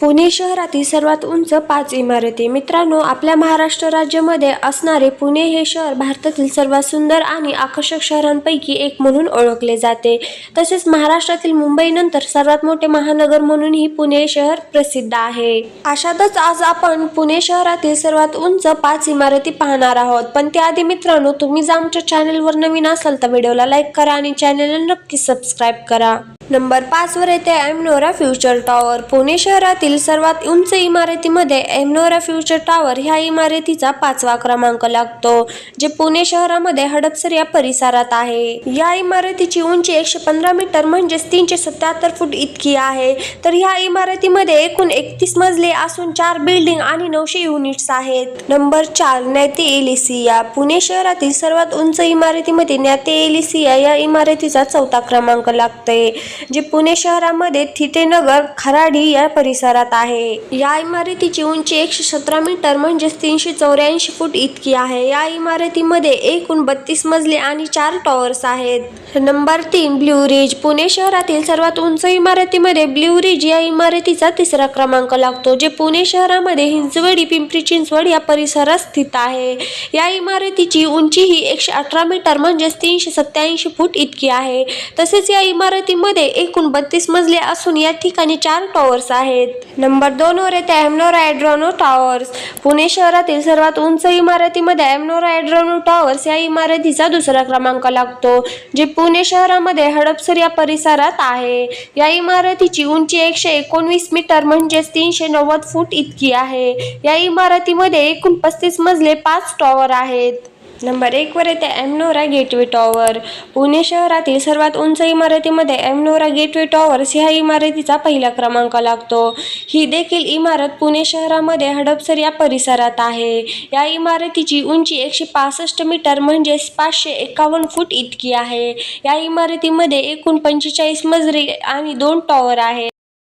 पुणे शहरातील सर्वात उंच पाच इमारती. मित्रांनो आपल्या महाराष्ट्र राज्यामध्ये असणारे पुणे हे शहर भारतातील सर्वात सुंदर आणि आकर्षक शहरांपैकी एक म्हणून ओळखले जाते. तसेच महाराष्ट्रातील मुंबईनंतर सर्वात मोठे महानगर म्हणूनही पुणे शहर प्रसिद्ध आहे. अशातच आज आपण पुणे शहरातील सर्वात उंच पाच इमारती पाहणार आहोत. पण त्याआधी मित्रांनो तुम्ही जर आमच्या चॅनलवर नवीन असाल तर व्हिडिओला लाईक करा आणि चॅनलला नक्की सबस्क्राईब करा. नंबर पाचवर येते एमनोरा फ्युचर टॉवर. पुणे शहरातील सर्वात उंच इमारतीमध्ये एमनोरा फ्युचर टॉवर ह्या इमारतीचा पाचवा क्रमांक लागतो जे पुणे शहरामध्ये हडपसर या परिसरात आहे. या इमारतीची उंची एकशे पंधरा मीटर म्हणजेच तीनशे सत्याहत्तर फूट इतकी आहे. तर ह्या इमारतीमध्ये एकूण एकतीस मजले असून चार बिल्डिंग आणि नऊशे युनिट्स आहेत. नंबर चार नॅते एलिसिया. पुणे शहरातील सर्वात उंच इमारतीमध्ये नॅते एलिसिया या इमारतीचा चौथा क्रमांक लागतोय. जे पुणे शहरामध्ये थितेनगर खराडी या परिसरात आहे. या इमारतीची उंची एकशे सतरा मीटर म्हणजेच तीनशे चौऱ्याऐंशी फूट इतकी आहे. या इमारतीमध्ये एकूण बत्तीस मजले आणि चार टॉवर्स आहेत. नंबर तीन ब्ल्यू रिज. पुणे शहरातील सर्वात उंच इमारतीमध्ये ब्ल्यू रिज या इमारतीचा तिसरा क्रमांक लागतो जे पुणे शहरामध्ये हिंजवडी पिंपरी चिंचवड या परिसरात स्थित आहे. या इमारतीची उंची ही एकशे अठरा मीटर म्हणजेच तीनशे सत्याऐंशी फूट इतकी आहे. तसेच या इमारतीमध्ये एकूण बत्तीस मजले असून या ठिकाणी चार टॉवर्स आहेत. नंबर दोन वर येते ॲमनोरा ॲड्रॉनो टॉवर्स पुणे शहरातील सर्वात उंच इमारतीमध्ये ॲमनोरा ॲड्रॉनो टॉवर्स या इमारतीचा दुसरा क्रमांक लागतो जे पुणे शहरामध्ये हडपसर या परिसरात आहे. या इमारतीची उंची एकशे एकोणवीस मीटर म्हणजेच तीनशे नव्वद फूट इतकी आहे. या इमारतीमध्ये एकूण पस्तीस मजले पाच टॉवर आहेत. नंबर एकवर येते ॲमनोरा गेटवे टॉवर. पुणे शहरातील सर्वात उंच इमारतीमध्ये ॲमनोरा गेटवे टॉवर्स ह्या इमारतीचा पहिला क्रमांक लागतो. ही देखील इमारत पुणे शहरामध्ये हडपसर या परिसरात आहे. या इमारतीची उंची एकशे पासष्ट मीटर म्हणजेच पाचशे एकावन्न फूट इतकी आहे. या इमारतीमध्ये एकूण पंचेचाळीस मजरी आणि दोन टॉवर आहेत.